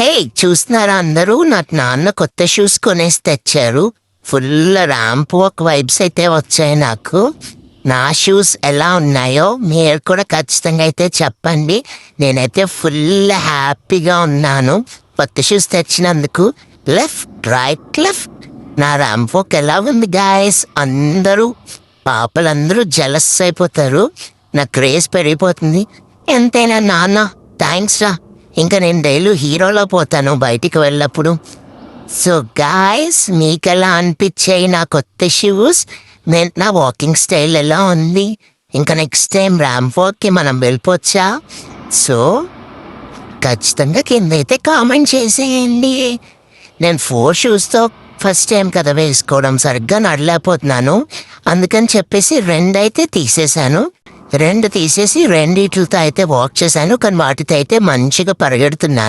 హే చూస్తున్నారా అందరూ? నాకు నాన్న కొత్త షూస్ కొనేసి తెచ్చారు. ఫుల్ ర్యాంప్ ఒక వైబ్స్ అయితే వచ్చాయి నాకు. నా షూస్ ఎలా ఉన్నాయో మీరు కూడా ఖచ్చితంగా అయితే చెప్పండి. నేనైతే ఫుల్ హ్యాపీగా ఉన్నాను. కొత్త షూస్ తెచ్చినందుకు లెఫ్ట్ రైట్ లెఫ్ట్ నా ర్యాంప్ వాక్ ఎలా ఉంది గాయస్ అందరూ పాపలందరూ జలస్ అయిపోతారు. నా క్రేజ్ పెరిగిపోతుంది. ఎంతైనా నాన్న థ్యాంక్స్ రా. ఇంకా నేను డైలీ హీరోలో పోతాను బయటికి వెళ్ళప్పుడు. సో గాయస్ మీకు ఎలా అనిపించాయి నా కొత్త షూస్ నేను నా వాకింగ్ స్టైల్ ఎలా ఉంది? ఇంకా నెక్స్ట్ టైం ర్యాంప్ వాక్కి మనం వెళ్ళిపోవచ్చా సో ఖచ్చితంగా కింద అయితే కామెంట్ చేసేయండి. నేను ఫోర్ షూస్తో ఫస్ట్ టైం కదా వేసుకోవడం సరిగ్గా నడలేకపోతున్నాను. అందుకని చెప్పేసి రెండైతే తీసేశాను. రెండు తీసేసి రెండిట్లతో అయితే వాక్ చేశాను కానీ వాటితో అయితే మంచిగా పరిగెడుతున్నాను